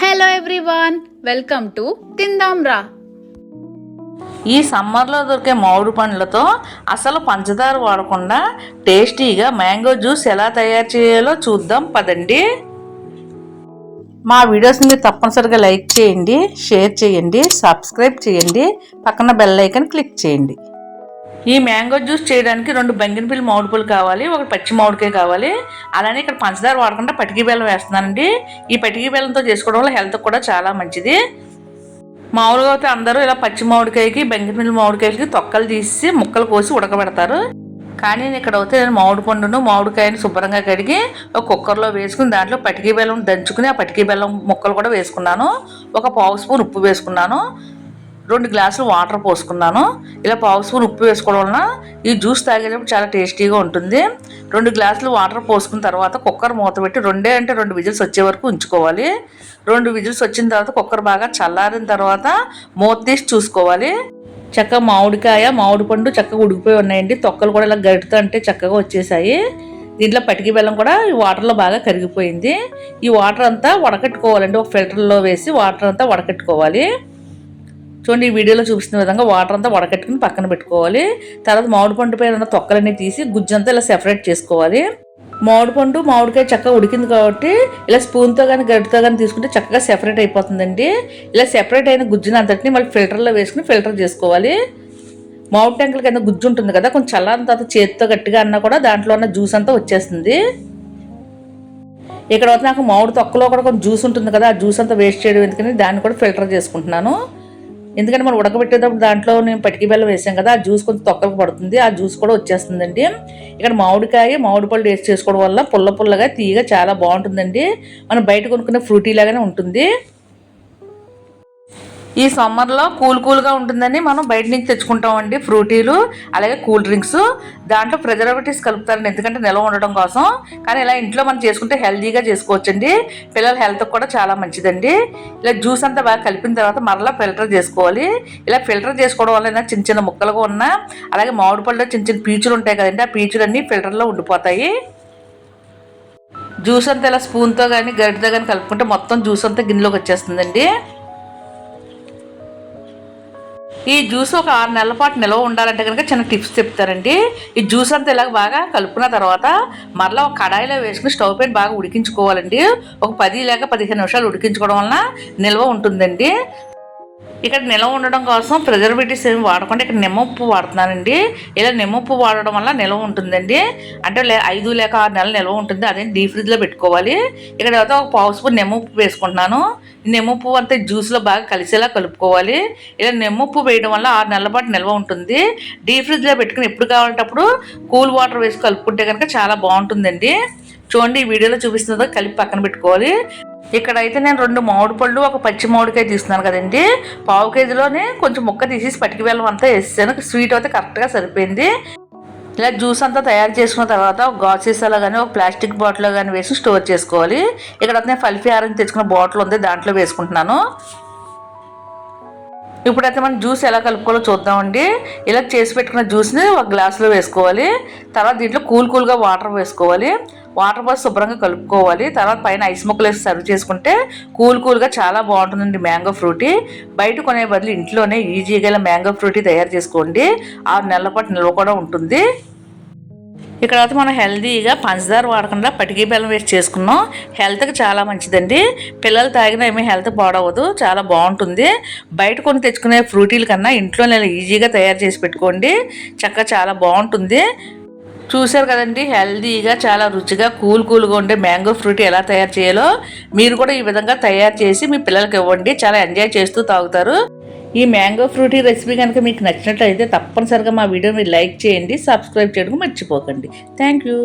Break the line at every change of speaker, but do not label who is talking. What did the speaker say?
Hello everyone welcome to తిందాం రా
ఈ సమ్మర్లో దొరికే మామిడి పండ్లతో అసలు పంచదార వాడకుండా టేస్టీగా మ్యాంగో జ్యూస్ ఎలా తయారు చేయాలో చూద్దాం పదండి. మా వీడియోస్ని మీరు తప్పనిసరిగా లైక్ చేయండి షేర్ చేయండి సబ్స్క్రైబ్ చేయండి పక్కన బెల్ ఐకన్ క్లిక్ చేయండి. ఈ మ్యాంగో జ్యూస్ చేయడానికి రెండు బంగినపల్లి మామిడి పూలు కావాలి ఒక పచ్చి మామిడికాయ కావాలి. అలానే ఇక్కడ పంచదార వాడకుండా పటికి బెల్లం వేస్తున్నానండి. ఈ పటికి బెల్లంతో చేసుకోవడం వల్ల హెల్త్ కూడా చాలా మంచిది. మామూలుగా అయితే అందరూ ఇలా పచ్చి మామిడికాయకి బెంగమిల్లి మామిడికాయలకి తొక్కలు తీసి ముక్కలు కోసి ఉడకబెడతారు. కానీ నేను ఇక్కడ అయితే నేను మామిడి పండును మామిడికాయని శుభ్రంగా కడిగి ఒక కుక్కర్లో వేసుకుని దాంట్లో పటికి బెల్లం దంచుకుని ఆ పటికి బెల్లం ముక్కలు కూడా వేసుకున్నాను. ఒక పావు స్పూన్ ఉప్పు వేసుకున్నాను. రెండు గ్లాసులు వాటర్ పోసుకున్నాను. ఇలా పావు స్పూన్ ఉప్పు వేసుకోవడం వలన ఈ జ్యూస్ తాగేటప్పుడు చాలా టేస్టీగా ఉంటుంది. రెండు గ్లాసులు వాటర్ పోసుకున్న తర్వాత కుక్కర్ మూత పెట్టి రెండే అంటే రెండు విజిల్స్ వచ్చే వరకు ఉంచుకోవాలి. రెండు విజిల్స్ వచ్చిన తర్వాత కుక్కర్ బాగా చల్లారిన తర్వాత మూత తీసి చూసుకోవాలి. చక్కగా మామిడికాయ మామిడి పండు చక్కగా ఉడికిపోయి ఉన్నాయండి. తొక్కలు కూడా ఇలా గరిటతో అంటే చక్కగా వచ్చేసాయి. దీంట్లో పటికి బెల్లం కూడా ఈ వాటర్లో బాగా కరిగిపోయింది. ఈ వాటర్ అంతా వడకట్టుకోవాలండి. ఒక ఫిల్టర్లో వేసి వాటర్ అంతా వడకట్టుకోవాలి. చూడండి ఈ వీడియోలో చూపిస్తున్న విధంగా వాటర్ అంతా వడకట్టుకుని పక్కన పెట్టుకోవాలి. తర్వాత మామిడి పండు పైన ఉన్న తొక్కలన్నీ తీసి గుజ్జంతా ఇలా సెపరేట్ చేసుకోవాలి. మామిడి పండు మామిడికాయ చక్కగా ఉడికింది కాబట్టి ఇలా స్పూన్తో కానీ గడ్డితో కానీ తీసుకుంటే చక్కగా సెపరేట్ అయిపోతుందండి. ఇలా సెపరేట్ అయిన గుజ్జుని అంతటిని మళ్ళీ ఫిల్టర్లో వేసుకుని ఫిల్టర్ చేసుకోవాలి. మామిడి టెంకల కింద గుజ్జు ఉంటుంది కదా కొంచెం చల్లారిన తర్వాత చేతితో గట్టిగా అన్నా కూడా దాంట్లో ఉన్న జ్యూస్ అంతా వచ్చేస్తుంది. ఇక్కడ వస్తే నాకు మామిడి తొక్కలో కూడా కొంచెం జ్యూస్ ఉంటుంది కదా ఆ జ్యూస్ అంతా వేస్ట్ చేయడం ఎందుకని దాన్ని కూడా ఫిల్టర్ చేసుకుంటున్నాను. ఎందుకంటే మనం ఉడకబెట్టేటప్పుడు దాంట్లో నేను పటికి బెల్లం వేసాం కదా ఆ జ్యూస్ కొంచెం తొక్కలకు పడుతుంది ఆ జ్యూస్ కూడా వచ్చేస్తుందండి. ఇక్కడ మామిడికాయ మామిడి పళ్ళు వేస్ట్ చేసుకోవడం వల్ల పుల్ల పుల్లగా తీయగా చాలా బాగుంటుందండి. మనం బయట కొనుక్కునే ఫ్రూటీ లాగానే ఉంటుంది. ఈ సమ్మర్లో కూల్ కూల్గా ఉంటుందని మనం బయట నుంచి తెచ్చుకుంటామండి ఫ్రూటీలు అలాగే కూల్ డ్రింక్స్. దాంట్లో ప్రిజర్వేటివ్స్ కలుపుతారండి ఎందుకంటే నిల్వ ఉండడం కోసం. కానీ ఇలా ఇంట్లో మనం చేసుకుంటే హెల్తీగా చేసుకోవచ్చండి. పిల్లల హెల్త్ కూడా చాలా మంచిదండి. ఇలా జ్యూస్ అంతా బాగా కలిపిన తర్వాత మరలా ఫిల్టర్ చేసుకోవాలి. ఇలా ఫిల్టర్ చేసుకోవడం వల్ల చిన్న చిన్న ముక్కలుగా ఉన్న అలాగే మామిడి పళ్ళలో చిన్న చిన్న పీచులు ఉంటాయి కదండి ఆ పీచులన్నీ ఫిల్టర్లో ఉండిపోతాయి. జ్యూస్ అంతా ఇలా స్పూన్తో కానీ గరిటతో కానీ కలుపుకుంటే మొత్తం జ్యూస్ అంతా గిన్నెలోకి వచ్చేస్తుందండి. ఈ జ్యూస్ ఒక ఆరు నెలల పాటు నిల్వ ఉండాలంటే కనుక చిన్న టిప్స్ చెప్తారండి. ఈ జ్యూస్ అంతా ఇలాగ బాగా కలుపుకున్న తర్వాత మరలా ఒక కడాయిలో వేసుకుని స్టవ్ పైన బాగా ఉడికించుకోవాలండి. ఒక పది లేక పదిహేను నిమిషాలు ఉడికించుకోవడం వలన నిల్వ ఉంటుందండి. ఇక్కడ నిల్వ ఉండడం కోసం ప్రిజర్వేటివ్స్ ఏమి వాడకుండా ఇక్కడ నిమ్మప్పు వాడుతున్నానండి. ఇలా నిమ్మప్పు వాడడం వల్ల నిల్వ ఉంటుందండి. అంటే లే ఐదు లేక ఆరు నెలలు నిల్వ ఉంటుంది. అదే డీ ఫ్రిడ్జ్లో పెట్టుకోవాలి. ఇక్కడ తర్వాత ఒక పావు స్పూన్ నిమ్మప్పు వేసుకుంటున్నాను. ఈ నిమ్మప్పు అంతా జ్యూస్లో బాగా కలిసేలా కలుపుకోవాలి. ఇలా నిమ్మప్పు వేయడం వల్ల ఆరు నెలల పాటు నిల్వ ఉంటుంది. డీ ఫ్రిడ్జ్లో పెట్టుకుని ఎప్పుడు కావాలంటప్పుడు కూల్ వాటర్ వేసి కలుపుకుంటే కనుక చాలా బాగుంటుందండి. చూడండి ఈ వీడియోలో చూపిస్తున్నదో కలిపి పక్కన పెట్టుకోవాలి. ఇక్కడైతే నేను రెండు మామిడి పళ్ళు ఒక పచ్చి మామిడికాయ తీస్తున్నాను కదండి. పావు కేజీలోనే కొంచెం ముక్క తీసేసి పటికి వెళ్ళం అంతా వేసాను స్వీట్ అయితే కరెక్ట్గా సరిపోయింది. ఇలా జ్యూస్ అంతా తయారు చేసుకున్న తర్వాత ఒక గాజు కానీ ఒక ప్లాస్టిక్ బాటిల్లో కానీ వేసి స్టోర్ చేసుకోవాలి. ఇక్కడ నేను ఫల్ఫీ ఆరెంజ్ తెచ్చుకున్న బాటిల్ ఉంది దాంట్లో వేసుకుంటున్నాను. ఇప్పుడైతే మనం జ్యూస్ ఎలా కలుపుకోవాలో చూద్దామండి. ఇలా చేసి పెట్టుకున్న జ్యూస్ని ఒక గ్లాసులో వేసుకోవాలి. తర్వాత దీంట్లో కూల్ కూల్గా వాటర్ వేసుకోవాలి. వాటర్ పోసి శుభ్రంగా కలుపుకోవాలి. తర్వాత పైన ఐస్ ముక్కలు వేసి సర్వ్ చేసుకుంటే కూల్ కూల్గా చాలా బాగుంటుందండి మ్యాంగో ఫ్రూటీ. బయట కొనే బదులు ఇంట్లోనే ఈజీగా మ్యాంగో ఫ్రూటీ తయారు చేసుకోండి. ఆరు నెలల పాటు నిల్వ కూడా ఉంటుంది. ఇక్కడ మనం హెల్తీగా పంచదార వాడకుండా పటికీ బెల్లం వేసి చేసుకున్నాం. హెల్త్కి చాలా మంచిదండి. పిల్లలు తాగినా ఏమీ హెల్త్ పాడవదు. చాలా బాగుంటుంది. బయట కొని తెచ్చుకునే ఫ్రూటీల కన్నా ఇంట్లో నేను ఈజీగా తయారు చేసి పెట్టుకోండి. చక్కగా చాలా బాగుంటుంది. చూశారు కదండి హెల్తీగా చాలా రుచిగా కూల్ కూల్గా ఉండే మ్యాంగో ఫ్రూట్ ఎలా తయారు చేయాలో మీరు కూడా ఈ విధంగా తయారు చేసి మీ పిల్లలకి ఇవ్వండి. చాలా ఎంజాయ్ చేస్తూ తాగుతారు. ఈ మ్యాంగో ఫ్రూటీ రెసిపీ కనుక మీకు నచ్చినట్లయితే తప్పనిసరిగా మా వీడియో మీరు లైక్ చేయండి సబ్స్క్రైబ్ చేయడం మర్చిపోకండి. Thank you.